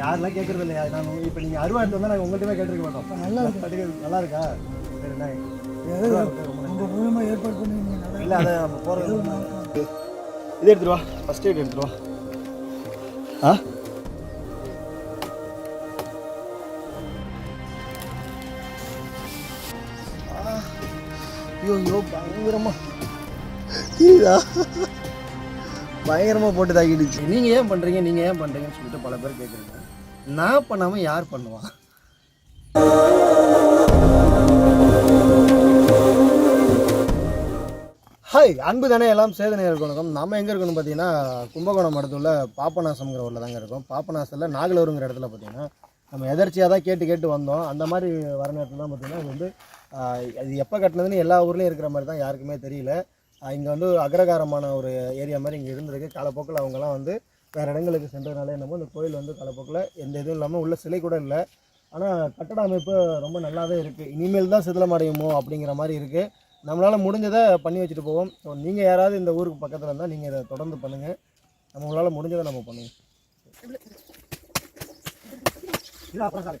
யாரெல்லாம் கேட்கறது இல்லையா நான் இப்போ நீங்கள் அருவா எடுத்து வந்தால் நாங்கள் உங்கள்கிட்ட கேட்டிருக்க மாட்டோம். நல்லா நல்லா நல்லா இருக்கா? சரி உங்கள் மூலமாக ஏற்பாடு பண்ணி நீங்கள் நல்லா இல்லை அதை நம்ம போகிறது இது எடுத்துட்டு வா. ஃபஸ்ட் எய்ட் எடுத்துட்டு வா. ஆ? ஆ. ஐயோ ஐயோ பயங்கரமா. இதா பயங்கரமா போட்டு தாக்கிடுச்சு. நீங்க ஏன் பண்றீங்க? நீங்க ஏன் பண்றீங்கன்னு சொல்லிட்டு பல பேர் கேட்குறீங்க நான் பண்ணாமல் யார் பண்ணுவான் ஹாய் அன்பு தானே எல்லாம் சேதனை இருக்கணும் நம்ம எங்கே இருக்கணும் பார்த்தீங்கன்னா கும்பகோணம் இடத்துல பாப்பநாசம்ங்கிற ஊரில் தாங்க இருக்கும். பாப்பநாசத்தில் நாகலூருங்கிற இடத்துல பார்த்தீங்கன்னா நம்ம எதர்ச்சியாக தான் கேட்டு கேட்டு வந்தோம். அந்த மாதிரி வர நேரத்தில் தான் பார்த்தீங்கன்னா இது வந்து அது எப்போ கட்டினதுன்னு எல்லா ஊர்லேயும் இருக்கிற மாதிரி தான் யாருக்குமே தெரியல. இங்கே வந்து அக்ரகாரமான ஒரு ஏரியா மாதிரி இங்கே இருந்திருக்கு. காலப்போக்கில் அவங்கெல்லாம் வந்து வேறு இடங்களுக்கு சென்றதுனால என்னமோ இந்த கோயில் வந்து கலப்போக்கில் எந்த இதுவும் இல்லாமல் உள்ள சிலை கூட இல்லை. ஆனால் கட்டட அமைப்பு ரொம்ப நல்லாவே இருக்குது இனிமேல் தான் சிதிலமடையுமோ அப்படிங்கிற மாதிரி இருக்குது நம்மளால் முடிஞ்சதை பண்ணி வச்சுட்டு போவோம். ஸோ நீங்கள் யாராவது இந்த ஊருக்கு பக்கத்தில் இருந்தால் நீங்கள் இதை தொடர்ந்து பண்ணுங்கள் நம்மளால் முடிஞ்சதை நம்ம பண்ணுவோம். அப்புறம் சார்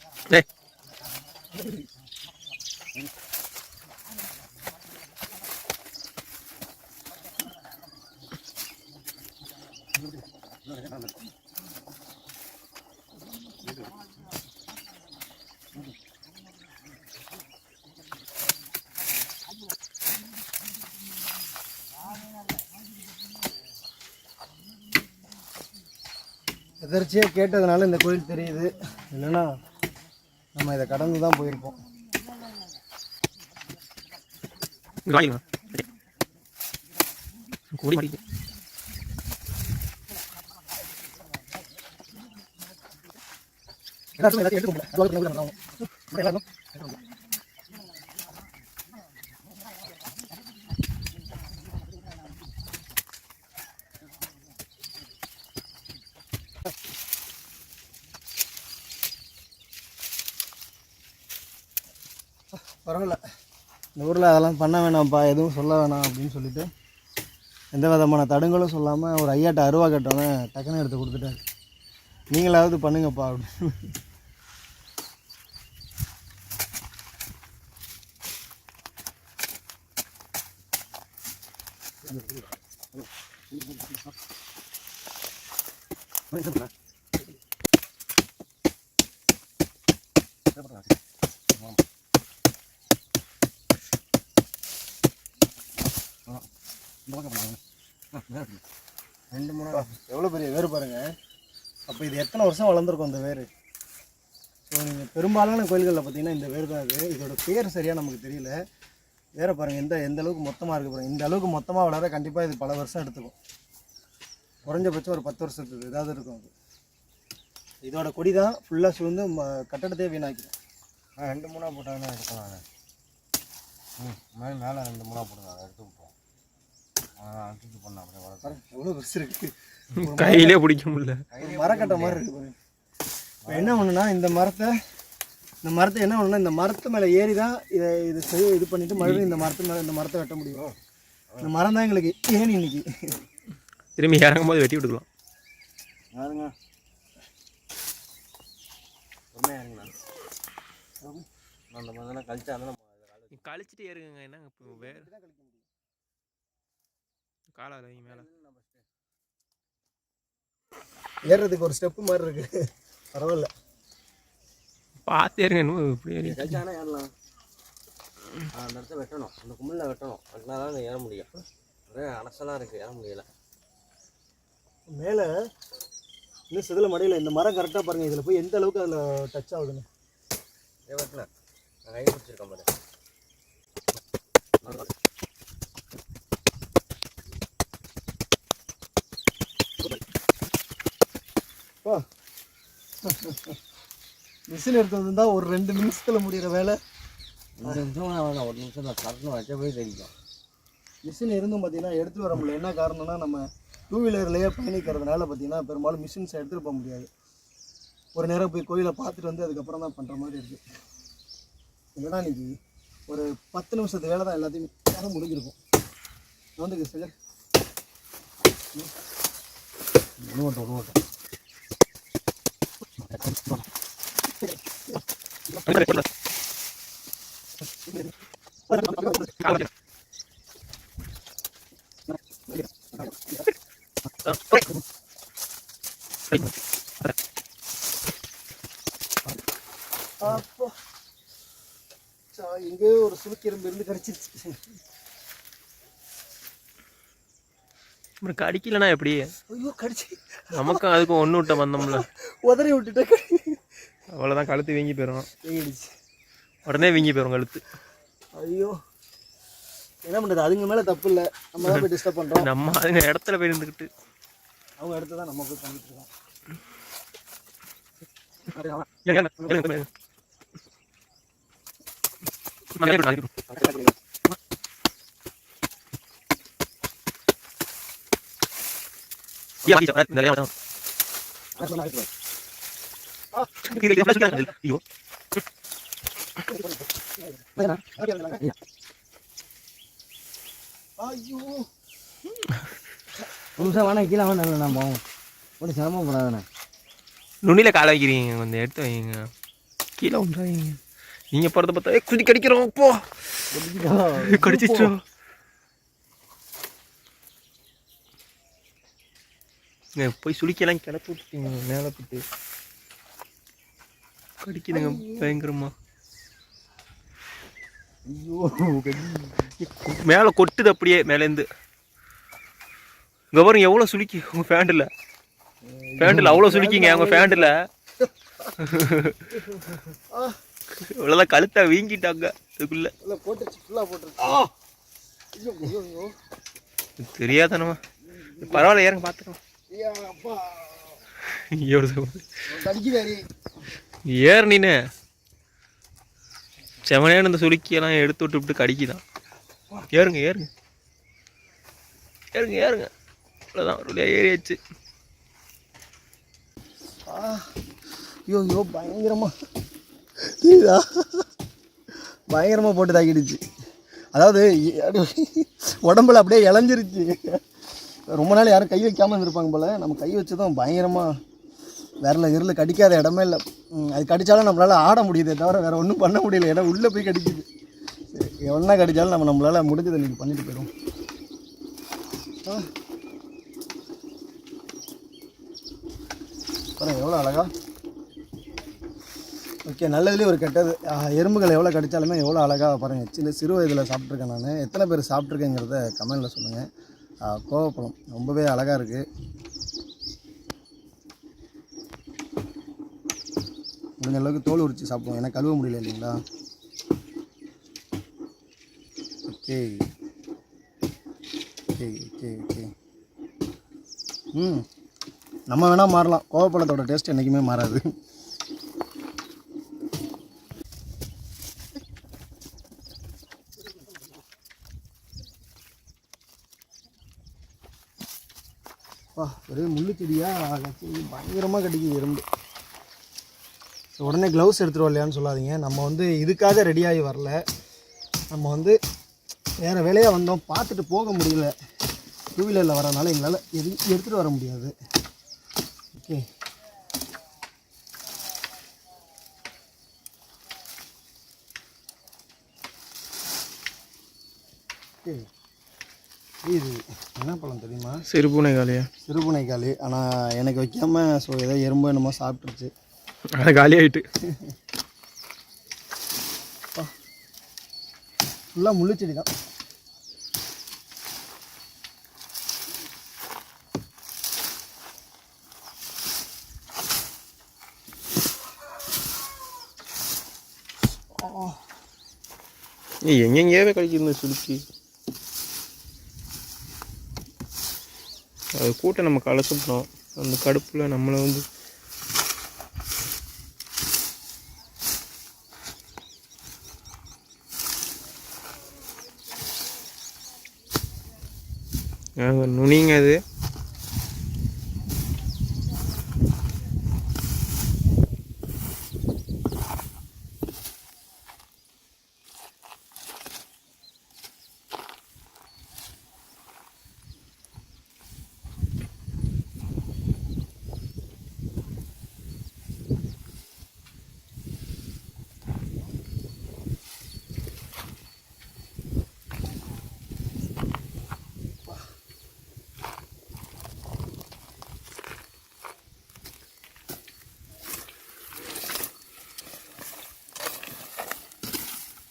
தொடர்ச்சியாக கேட்டதுனால இந்த கோயில் தெரியுது. இல்லைன்னா நம்ம இதை கடந்து தான் போயிருப்போம். எல்லாத்துக்கும் எல்லாத்தையும் எடுத்து முடியல அதுவாக பண்ண முடியல நம்ம எல்லாரும் பரவாயில்ல இந்த அதெல்லாம் பண்ண வேணாம்ப்பா எதுவும் சொல்ல வேணாம் அப்படின்னு சொல்லிவிட்டு எந்த விதமான தடுங்களும் சொல்லாமல் ஒரு ஐயாட்ட அருவா கட்டோன்னே டக்குன்னு எடுத்து கொடுத்துட்டாரு. நீங்களாவது பண்ணுங்கப்பா அப்படின்னு. ரெண்டு மூணு. எவ்வளோ பெரிய வேறு பாருங்கள் அப்போ இது எத்தனை வருஷம் வளர்ந்துருக்கும் இந்த வேர் ஸோ நீங்கள் பெரும்பாலான கோயில்களில் பார்த்தீங்கன்னா இந்த வேர் தான் இது இதோட பேர் சரியாக நமக்கு தெரியல. வேற பாருங்கள் எந்த எந்த அளவுக்கு மொத்தமாக இருக்குது பாருங்கள் இந்த அளவுக்கு மொத்தமாக வளர கண்டிப்பாக இது பல வருஷம் எடுத்துக்கும். குறைஞ்சபட்சம் ஒரு பத்து வருஷத்துக்கு ஏதாவது இருக்கும் அது. இதோட கொடி தான் ஃபுல்லாக சூழ்ந்து ம- கட்டடத்தையே வீணாக்கிடும் ரெண்டு மூணாக போட்டாங்கன்னா எடுக்கலாம். ம் மேலே மேலே ரெண்டு மூணாக போடுங்க அதை எடுத்து தூக்கி பண்ண அப்படியே வளர்த்து. பாருங்க எவ்வளோ பெருசு இருக்குது கையிலே பிடிக்க முடியல. மரக்கட்டை மாதிரி இருக்கு பாருங்க. இப்போ என்ன பண்ணுன்னா இந்த மரத்தை இந்த மரத்தை என்ன பண்ணணும்னா இந்த மரத்து மேலே ஏறி தான் இதை இது செய்ய இது பண்ணிட்டு மறுபடியும் இந்த மரத்து மேலே இந்த மரத்தை வெட்ட முடியும். இந்த மரம் தான் எங்களுக்கு ஏணி இன்னைக்கு? திரும்பி இறங்கும் போது வெட்டி விட்டுக்கலாம் யாருங்க? அந்த மாதிரிலாம் கழிச்சா கழிச்சிட்டு ஏறுங்க என்னங்க இப்போ வேறு காலால் மேலே. ஏறுறதுக்கு ஒரு ஸ்டெப்பு மாதிரி இருக்கு. பரவாயில்ல. பார்த்து ஏறுங்க இன்னும் இப்படி ஏறி கழிச்சானா ஏறலாம். அந்த இடத்த வெட்டணும். அந்த கும்பலில் வெட்டணும். வெட்டினா தான் அங்கே ஏற முடியும். ஒரே அலசலாக இருக்குது ஏற முடியல. மேலே இன்னும் சிதில மடையில் இந்த மரம் கரெக்டாக பாருங்க. இதில் போய் எந்த அளவுக்கு அதில் டச் ஆகுதுன்னு. ஏ வெட்டினேன். நான் கை பிடிச்சிருக்கேன் பாரு. மிஷின் எடுத்து வந்திருந்தா ஒரு ரெண்டு நிமிஷத்தில் முடிகிற வேலை. ரெண்டு நிமிஷம் வேணாம் ஒரு நிமிஷம் தான் கரெக்டாக வச்ச போய் தெரியும் மிஷின் இருந்தும் பார்த்தீங்கன்னா எடுத்துகிட்டு வர முடியல. என்ன காரணம்னா நம்ம டூ வீலர்லேயே பயணிக்கிறதுனால பார்த்தீங்கன்னா பெரும்பாலும் மிஷின்ஸை எடுத்துகிட்டு போக முடியாது. ஒரு நேரம் போய் கோயிலை பார்த்துட்டு வந்து அதுக்கப்புறம் தான் பண்ணுற மாதிரி இருக்குது இல்லைனா இன்னைக்கு ஒரு பத்து நிமிஷத்து வேலை தான் எல்லாத்தையும் வேலை முடிஞ்சிருக்கும். வந்துக்கு சார் அப்போ சா எங்கேயோ ஒரு சுளுக்கு இருந்து கிடைச்சிருச்சு. அப்புறம் கடிக்கலனா எப்படி? ஐயோ கடிச்சு. நமக்கும் அதுக்கும் ஒன்று விட்ட வந்தோம்ல உதறி விட்டுட்டு அவ்வளோதான் கழுத்து வீங்கி போயிடும் உடனே வீங்கி போயிடும் கழுத்து. ஐயோ. என்ன பண்ணுறது அதுங்க மேலே தப்பு இல்லை. நம்ம தான் போய் டிஸ்டர்ப் பண்ணுறோம் நம்ம அதுங்க இடத்துல போய் இருந்துக்கிட்டு அவங்க இடத்த தான் நம்ம போய் பண்ணிட்டு இருக்கோம். இருங்க, இது, இது, இது, ஐயோ. ஐயோ ஒரு நிமிஷம் வேணா கீழே வேணா நான் போவோம் ஒன்றும் சிரமப்படாதானே நுனியில காலை வைக்கிறீங்க கொஞ்சம் எடுத்து வைங்க. கீழே வந்துடாதீங்க நீங்க போறத பார்த்தா "ஏய், குதி கடிக்கிறோம் போ. கடிச்சிச்சோ போய் சுளிக்கலாம் கிளப்பி விட்டுட்டீங்க. மேலே போட்டு. கடிக்குதுங்க பயங்கரமா. ஐயோ மேலே கொட்டுது அப்படியே மேலேருந்து இங்க பாருங்க எவ்வளோ சுளிக்கு. உங்க ஃபேண்டில் ஃபேண்டில் அவ்வளோ சுளிக்கிங்க உங்க ஃபேண்டில் இவ்வளோதான் கழுத்தை வீங்கிட்டாங்க ஐயோ தெரியாதனமா. பரவாயில்ல ஏறுங்க பார்த்துக்கலாம் ஏறு நீனு செவனேன்னு இந்த சுளுக்கியெல்லாம் எடுத்து விட்டு விட்டு கடிக்குதான். ஏறுங்க ஏறுங்க. ஏறுங்க ஏறுங்க. அவ்வளோதான் ஒரு வழியா ஏறியாச்சு ஐயோ ஐயோ பயங்கரமா. தெரியுதா பயங்கரமா போட்டு தாக்கிடுச்சு. அதாவது உடம்புல அப்படியே இளைஞ்சிருச்சு. ரொம்ப நாள் யாரும் கை வைக்காமல் இருந்திருப்பாங்க போல். நம்ம கை வச்சதும் பயங்கரமாக விரல இருள் கடிக்காத இடமே இல்லை. அது கடித்தாலும் நம்மளால் ஆட முடியுதே தவிர வேறு ஒன்றும் பண்ண முடியல. ஏன்னா உள்ளே போய் கடிக்குது. எவ்வளோ கடித்தாலும் நம்ம நம்மளால் முடிஞ்சதை நீங்கள் பண்ணிட்டு போயிடும் ஆ. எவ்வளோ அழகா. ஓகே நல்லதுலேயே ஒரு கெட்டது. எறும்புகள் எவ்வளோ கடித்தாலுமே எவ்வளோ அழகாக பாருங்கள் சின்ன சிறு வயதில் சாப்பிட்ருக்கேன் நான். எத்தனை பேர் சாப்பிட்ருக்கேங்கிறத கமெண்டில் சொல்லுங்கள் கோவப்பழம் ரொம்பவே அழகாக இருக்குது முடிஞ்ச அளவுக்கு தோல் உரித்து சாப்பிடுவோம். ஏன்னா கழுவ முடியல இல்லைங்களா? ஓகே. Okay okay okay. ம். நம்ம வேணால் மாறலாம். கோவப்பழத்தோட டேஸ்ட் என்றைக்குமே மாறாது. அப்பா ஒரே முள்ளு செடியாக பயங்கரமாக கிடைக்குது எறும்பு. ஸோ உடனே க்ளவுஸ் எடுத்துகிட்டு வரலையான்னு சொல்லாதீங்க. நம்ம வந்து இதுக்காக ரெடியாகி வரல. நம்ம வந்து வேறு வேலையாக வந்தோம். பார்த்துட்டு போக முடியல. டூ வீலரில் வரனால எங்களால் எது எடுத்துகிட்டு வர முடியாது. ஓகே ஓகே இது என்ன பழம் தெரியுமா? சிறுபூனை காலியா சிறுபுனைக்காளி. ஆனால் எனக்கு வைக்காம ஸோ ஏதோ எறும்பு என்னமோ சாப்பிட்ருச்சு அது காலி ஆயிட்டு ஃபுல்லாக முள்ளுச்செடி தான். ஏய் எங்கெங்கேயே கழிக்குது இந்த அது கூட்டை நம்ம கலசுப்போம் அந்த கடுப்பில் நம்மளை வந்து நுனிங்க அது.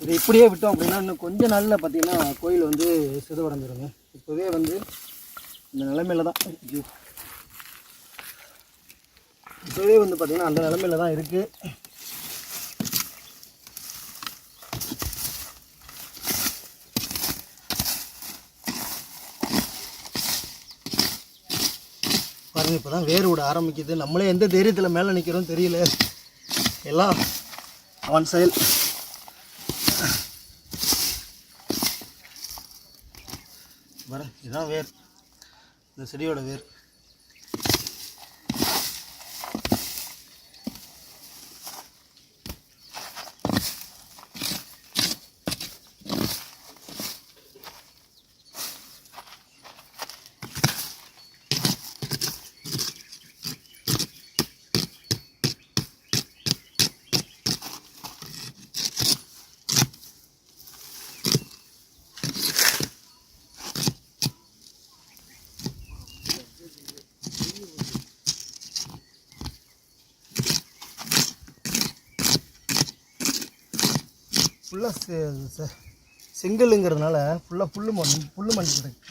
இது இப்படியே விட்டோம் அப்படின்னா இன்னும் கொஞ்ச நாளில் பார்த்தீங்கன்னா கோயில் வந்து சிதவடைஞ்சிருங்க இப்போவே வந்து இந்த நிலமையில தான் ஐயோ. இப்போவே வந்து பார்த்திங்கன்னா அந்த நிலமையில தான் இருக்குது பாருங்க இப்போ தான் வேர் விட ஆரம்பிக்குது. நம்மளே எந்த தைரியத்தில் மேலே நிற்கிறோம் தெரியல. எல்லாம் அவன் செயல். பாருங்கள் இதுதான் வேர். இந்த செடியோட வேர். ஃபுல்லாக செங்கலுங்கிறதுனால ஃபுல்லாக புல் மண் புல் மண் கிடக்கு.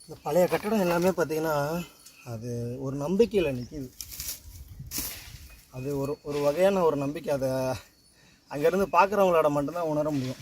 இந்த பழைய கட்டடம் எல்லாமே பார்த்தீங்கன்னா அது ஒரு நம்பிக்கையில் நிற்கிது அது ஒரு ஒரு வகையான ஒரு நம்பிக்கை. அதை அங்கேருந்து பார்க்குறவங்களோட மட்டும்தான் உணர முடியும்.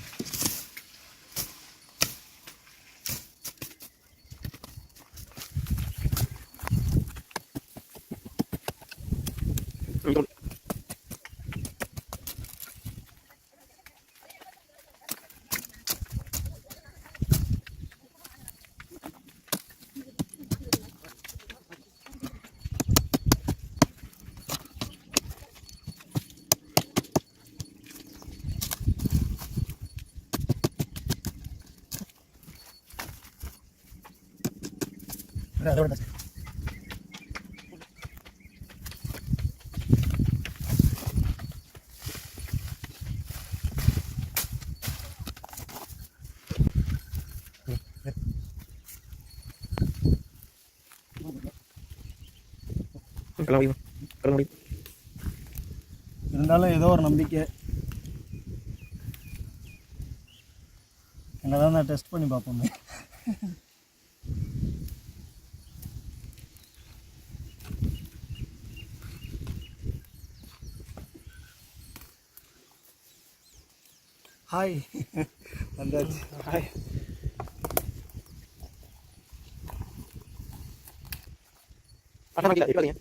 முடியும். இருந்தாலும் ஏதோ ஒரு நம்பிக்கை. என்ன தான் டெஸ்ட் பண்ணி பார்ப்போமே. ஹாய் வந்தாச்சு. ஹாய் அண்ணா கீழே இருக்காதீங்க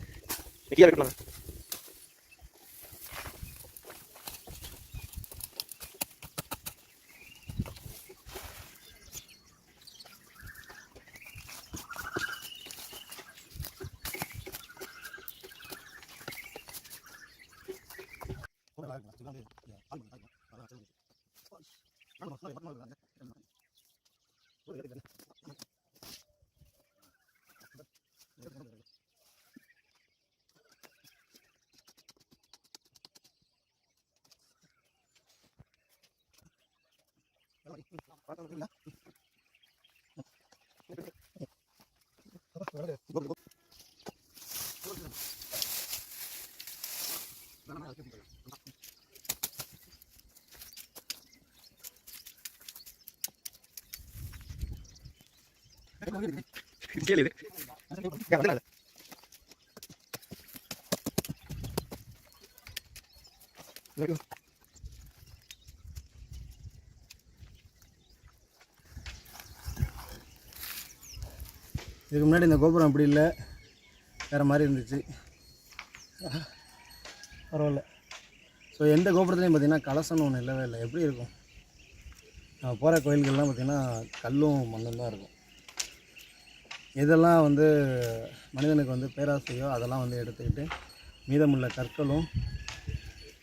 இதுக்கு முன்னாடி இந்த கோபுரம் அப்படி இல்லை. வேறு மாதிரி இருந்துச்சு. பரவாயில்ல. ஸோ எந்த கோபுரத்துலையும் பார்த்தீங்கன்னா கலசம்னு ஒன்று இல்லவே இல்லை. எப்படி இருக்கும்? நம்ம போகிற கோயில்கள்லாம் பார்த்திங்கன்னா கல்லும் மண்ணும் தான் இருக்கும். எதெல்லாம் வந்து மனிதனுக்கு வந்து பேராசையோ அதெல்லாம் வந்து எடுத்துக்கிட்டு மீதமுள்ள கற்களும்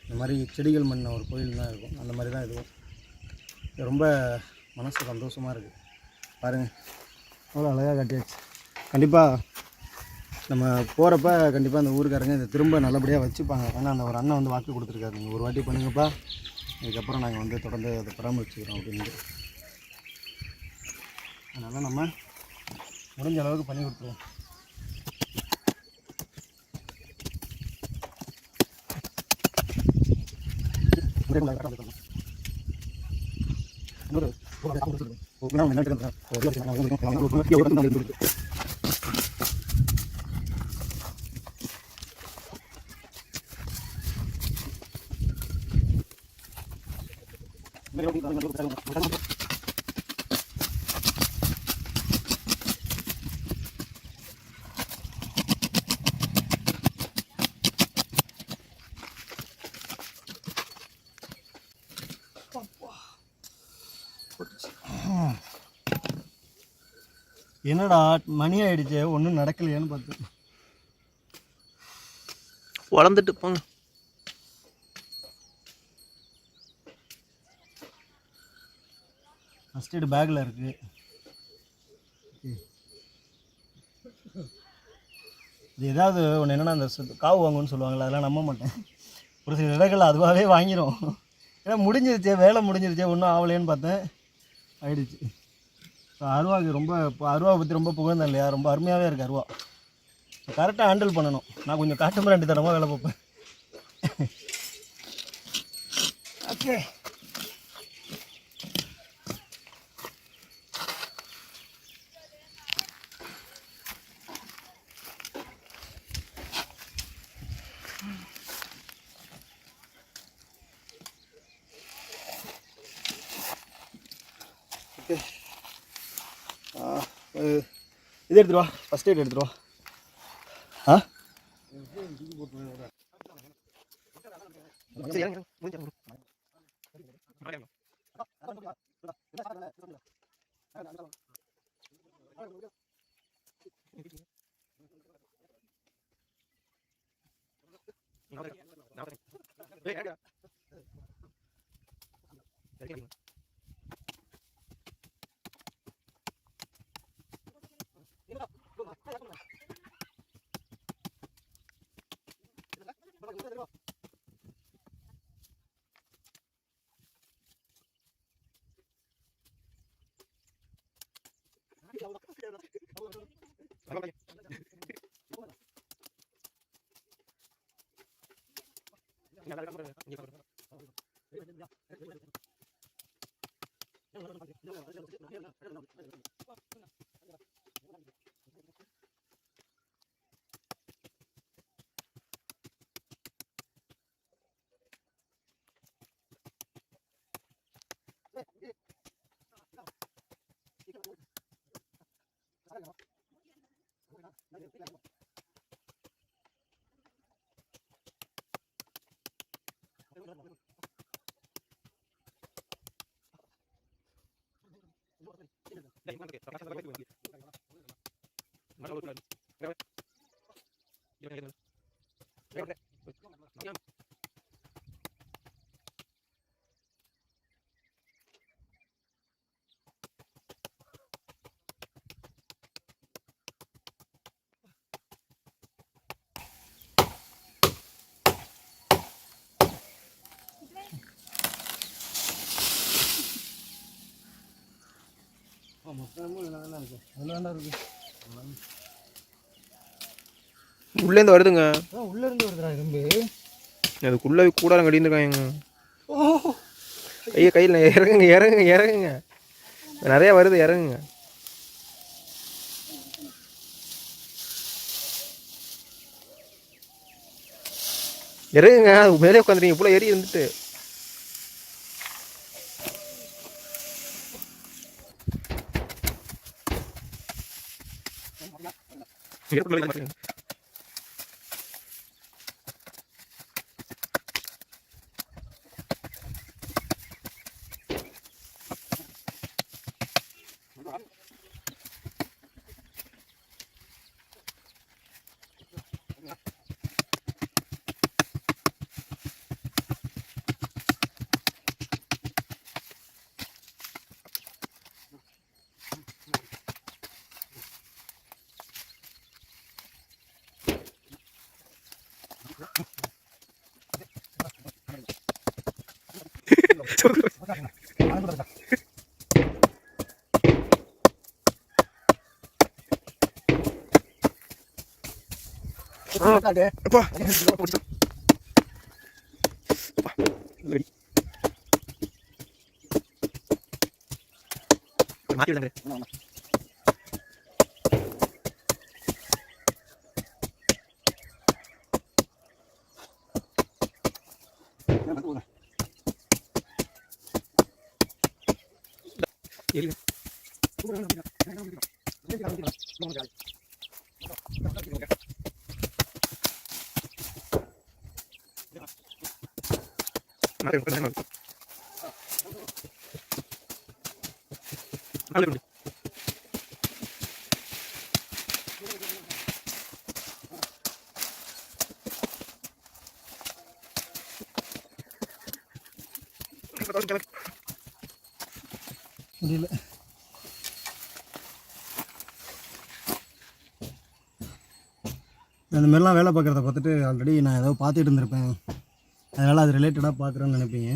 இந்த மாதிரி செடிகள் மண்ண ஒரு கோயில் தான் இருக்கும். அந்த மாதிரி தான் இதுவும். இது ரொம்ப மனசு சந்தோஷமாக இருக்குது பாருங்கள் அவ்வளோ அழகாக கட்டியாச்சு. கண்டிப்பாக நம்ம போகிறப்ப கண்டிப்பாக அந்த ஊருக்காரங்க இதை திரும்ப நல்லபடியாக வச்சுப்பாங்க. ஏன்னா அந்த ஒரு அண்ணன் வந்து வாக்கு கொடுத்துருக்காரு. நீங்கள் ஒரு வாட்டி பண்ணுங்கப்பா. இதுக்கப்புறம் நாங்கள் வந்து தொடர்ந்து அதை பராமரிச்சுக்கிறோம் அப்படின்ட்டு. அதனால் நம்ம முடிஞ்ச அளவுக்கு பண்ணி கொடுத்துருவோம். என்னடா மணி ஆயிடுச்சு ஒன்றும் நடக்கலையான்னு பார்த்தேன் வளர்ந்துட்டு போங்க ஃபஸ்ட் எய்டு பேக்கில் இருக்குது இது ஏதாவது ஒன்று என்னென்னா அந்த காவு வாங்குன்னு சொல்லுவாங்கள்ல அதெல்லாம் நம்ப மாட்டேன். ஒரு சில இடங்கள் அதுவாகவே வாங்கிரும். ஏன்னா முடிஞ்சிருச்சே வேலை முடிஞ்சிருச்சே ஒன்றும் ஆகலைன்னு பார்த்தேன். ஆயிடுச்சு. ஸோ அருவாக்கு ரொம்ப இப்போ அருவாவை பற்றி ரொம்ப புகழ்ந்தேன் இல்லையா? ரொம்ப அருமையாகவே இருக்குது அருவா. கரெக்டாக ஹேண்டில் பண்ணணும். நான் கொஞ்சம் காட்டு மிராண்டி தரமாக வேலை பார்ப்பேன். ஓகே இது எடுத்துட்டு வா. ஃபஸ்ட் எய்ட் எடுத்துட்டு வா. ஆ? No, no, no, no. உள்ளேருந்து வருதுங்க. உள்ளே இருந்து வருதுடா இரும்பு. அதுக்குள்ளே கூடாரம் கட்டியிருக்காங்க ஐயா கையில் இறங்குங்க இறங்குங்க இறங்குங்க. நிறையா வருது இறங்குங்க. இறங்குங்க மேலே உட்காந்துருங்க இவ்வளோ ஏறி இருந்துட்டு. Fica problema na frente. அப்பா மாற்றி விடுங்க இருங்க மாற்றி விடுங்க நாலு விடு முடியல. இந்த மாதிரிலாம் வேலை பார்க்குறத பார்த்துட்டு ஆல்ரெடி நான் ஏதோ பார்த்துட்டு இருந்திருப்பேன். அதனால் அது ரிலேட்டடாக பார்க்குறேன்னு நினைப்பீங்க.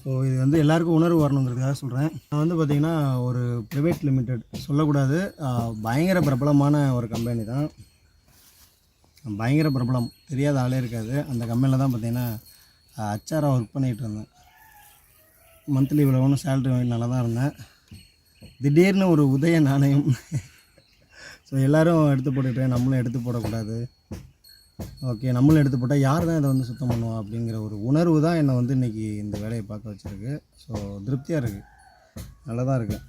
ஸோ இது வந்து எல்லாருக்கும் உணர்வு வரணுங்கிறதுக்காக சொல்கிறேன் நான் வந்து பார்த்திங்கன்னா ஒரு ப்ரைவேட் லிமிடெட் சொல்லக்கூடாது. பயங்கர பிரபலமான ஒரு கம்பெனி தான். பயங்கர பிரபலம். தெரியாத ஆளே இருக்காது. அந்த கம்பெனியில் தான் பார்த்திங்கன்னா அச்சாராக ஒர்க் பண்ணிகிட்டு இருந்தேன். மந்த்லி இவ்வளோன்னு சேலரி நல்லா தான் இருந்தேன். திடீர்னு ஒரு உதய நாணயம். ஸோ எல்லோரும் எடுத்து போட்டுக்கிட்டேன் நம்மளும் எடுத்து போடக்கூடாது. ஓகே நம்மளும் எடுத்து போட்டால் யார் தான் இதை வந்து சுத்தம் பண்ணுவா அப்படிங்கிற ஒரு உணர்வு தான் என்னை வந்து இன்றைக்கி இந்த வேலையை பார்க்க வச்சுருக்கு. ஸோ திருப்தியாக இருக்குது நல்லா தான் இருக்குது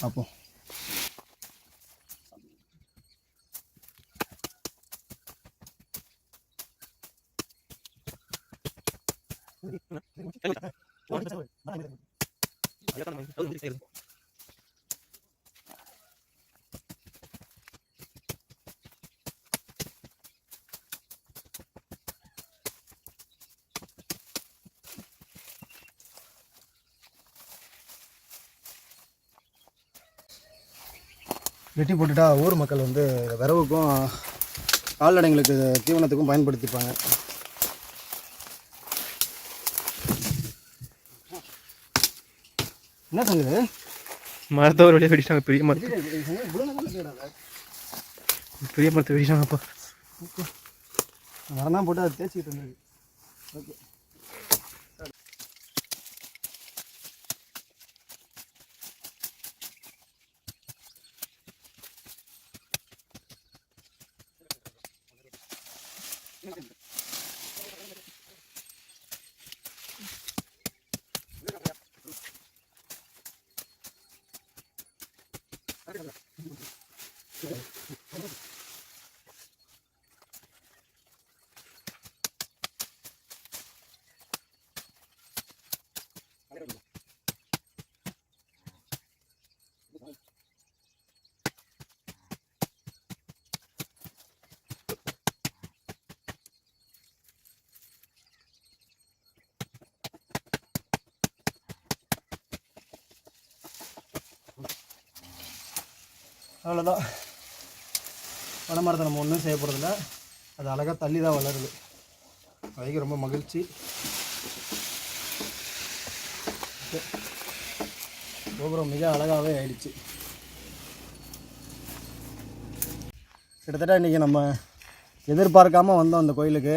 பார்ப்போம் வெட்டி போட்டுட்டா ஊர் மக்கள் வந்து விரவுக்கும் கால்நடைங்களுக்கு தீவனத்துக்கும் பயன்படுத்திப்பாங்க. என்ன சங்குது மரத்தை ஒரு வழியாக வெடிச்சாங்க பெரிய மரத்தை பெரிய மரத்தை வெடிச்சாங்கப்பா. மரம் போட்டு அதை தேய்ச்சிக்கிட்டு இருந்தது ஓகே. அவ்வளோதான் பனைமரத்தை நம்ம ஒன்றும் செய்ய போகிறதில்ல அது அழகாக தள்ளி தான் வளருது. அதுக்கு ரொம்ப மகிழ்ச்சி. கோபுரம் மிக அழகாகவே ஆயிடுச்சு. கிட்டத்தட்ட இன்றைக்கி நம்ம எதிர்பார்க்காமல் வந்தோம் அந்த கோயிலுக்கு.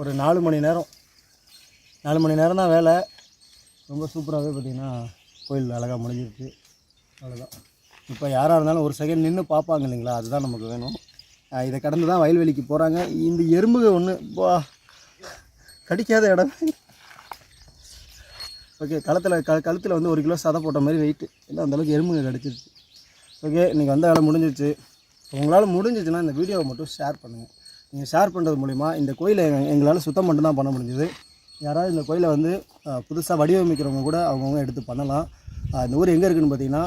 ஒரு நாலு மணி நேரம். நாலு மணி நேரம் தான் வேலை. ரொம்ப சூப்பராகவே பார்த்திங்கன்னா கோயில் அழகாக முடிஞ்சிருச்சு. அவ்வளோதான் இப்போ யாராக இருந்தாலும் ஒரு செகண்ட் நின்று பார்ப்பாங்க இல்லைங்களா? அதுதான் நமக்கு வேணும். இதை கடந்து தான் வயல்வெளிக்கு போகிறாங்க இந்த எறும்புக ஒன்று வா கடிக்காத இடம். ஓகே களத்தில் க கழுத்தில் வந்து ஒரு கிலோ சதை போட்ட மாதிரி வெயிட்டு இல்லை அந்தளவுக்கு எறும்புங்க கடிச்சிருச்சு. ஓகே இன்றைக்கி வந்த வேலை முடிஞ்சிருச்சு. உங்களால் முடிஞ்சிச்சுன்னா இந்த வீடியோவை மட்டும் ஷேர் பண்ணுங்கள் நீங்கள் ஷேர் பண்ணுறது மூலிமா இந்த கோயிலை எங்களால் சுத்தம் மட்டும் தான் பண்ண முடிஞ்சது. யாராவது இந்த கோயிலை வந்து புதுசாக வடிவமைக்கிறவங்க கூட அவங்கவுங்க எடுத்து பண்ணலாம். இந்த ஊர் எங்கே இருக்குதுன்னு பார்த்தீங்கன்னா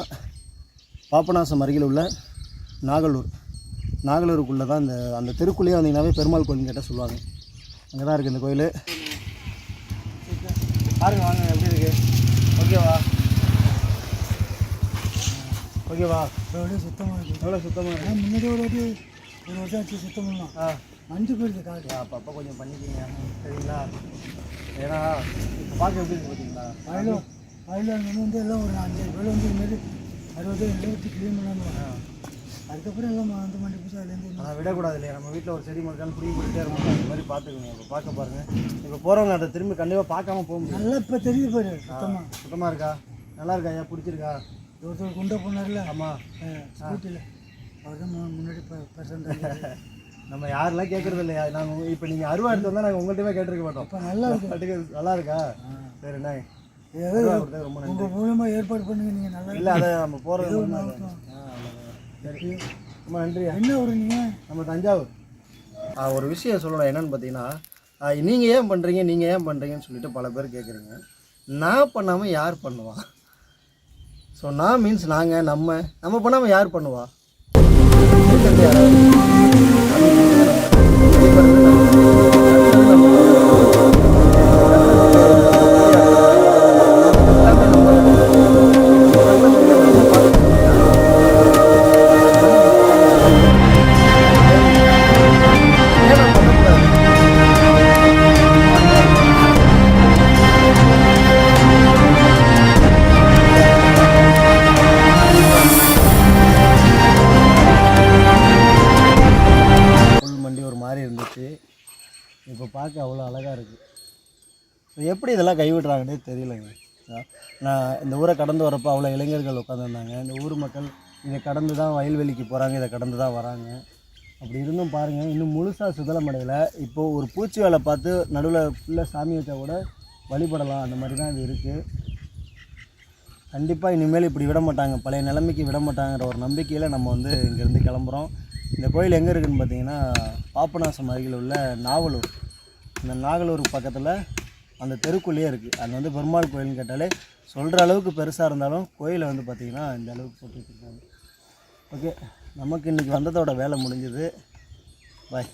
பாபநாசம் அருகில் உள்ள நாகலூர். நாகலூருக்குள்ளே தான் இந்த அந்த தெருக்குள்ளேயே வந்தீங்கன்னாவே பெருமாள் கோயில்னு கேட்டால் சொல்லுவாங்க. அங்கே தான் இருக்குது இந்த கோயில். பாருங்க வாங்க எப்படி இருக்கு? ஓகேவா ஓகேவா அப்படியே சுத்தமாக இருக்குது எவ்வளோ சுத்தமாக இருக்கு? நான் முன்னாடி ஒரு வாட்டி ஒரு வருஷம் ஆச்சு சுத்தம். பண்ணலாம் ஆ மஞ்சு போயிடுது காடு அப்பப்போ கொஞ்சம் பண்ணிக்கிங்க சரிங்களா? ஏன்னா இப்போ பார்க்க எப்படி இருக்கு பார்த்தீங்களா? அதில் வந்து எல்லாம் ஒரு அஞ்சாறு பேர் வந்து இதுமாரி அறுபது எழுபத்தி க்ளீன் பண்ணாங்க அதுக்கப்புறம் எல்லாம் வந்து மண்டி பூசா அதுலேருந்து ஆனால் விடக்கூடாது இல்லையா நம்ம வீட்டில் ஒரு செடி மறுக்காலும் பிடிங்கி போயிட்டே இருக்கணும் அந்த மாதிரி பார்த்துக்கோங்க இப்போ பார்க்க பாருங்கள் இப்போ போகிறவங்க அதை திரும்பி கண்டிப்பாக பார்க்காம போக முடியாது. நல்லா இப்போ தெரியுது பாரு சுத்தமாக சுத்தமாக இருக்கா? நல்லா இருக்கா? ஐயா பிடிச்சிருக்கா? ஒருத்தர் குண்டை போனார்ல ஆமாம் ஸ்கூட்டியில். அவர் தான் முன்னாடி பர்சன்ட் நம்ம யாரெல்லாம் கேட்குறது இல்லையா நாங்கள் இப்போ நீங்கள் அருவா எடுத்து வந்தால் நாங்கள் உங்கள்கிட்டவே கேட்டிருக்க மாட்டோம். நல்லா இருக்கு. நல்லா இருக்கா? சரி என்ன? ஏதோ ரொம்ப நன்றி. உங்கள் மூலமாக ஏற்பாடு பண்ணுங்க நீங்கள் நல்லா இல்லை அதை நம்ம போகிறது சரி. ரொம்ப நன்றியா என்ன ஒரு நீங்கள் நம்ம தஞ்சாவூர். ஒரு விஷயம் சொல்லணும். என்னன்னு பார்த்தீங்கன்னா நீங்கள் ஏன் பண்ணுறீங்க நீங்கள் ஏன் பண்ணுறீங்கன்னு சொல்லிட்டு பல பேர் கேட்குறீங்க நான் பண்ணாமல் யார் பண்ணுவா? ஸோ நான் மீன்ஸ் நாங்கள் நம்ம நம்ம பண்ணாமல் யார் பண்ணுவா? இந்த கடந்து வரப்போ அவ்வளோ இளைஞர்கள் உட்காந்துருந்தாங்க இந்த ஊர் மக்கள் இதை கடந்து தான் வயல்வெளிக்கு போகிறாங்க இதை கடந்து தான் வராங்க. அப்படி இருந்தும் பாருங்கள் இன்னும் முழுசாக சுதலம் அடையலை. இப்போது ஒரு பூச்சி வேலை பார்த்து நடுவில் ஃபுல்லாக சாமி வச்சா கூட வழிபடலாம். அந்த மாதிரி தான் இது இருக்குது கண்டிப்பாக இனிமேல் இப்படி விட மாட்டாங்க. பழைய நிலைமைக்கு விட மாட்டாங்கிற ஒரு நம்பிக்கையில் நம்ம வந்து இங்கேருந்து கிளம்புறோம். இந்த கோயில் எங்கே இருக்குதுன்னு பார்த்தீங்கன்னா பாப்பநாசம் அருகில் உள்ள நாவலூர். இந்த நாகலூர் பக்கத்தில் அந்த தெருக்குள்ளேயே இருக்குது அது வந்து பெருமாள் கோயில்னு கேட்டாலே சொல்கிற அளவுக்கு பெருசாக இருந்தாலும் கோயிலை வந்து பார்த்திங்கன்னா இந்த அளவுக்கு போட்டு வச்சுருக்காங்க. ஓகே நமக்கு இன்றைக்கி வந்ததோட வேலை முடிஞ்சது. பாய்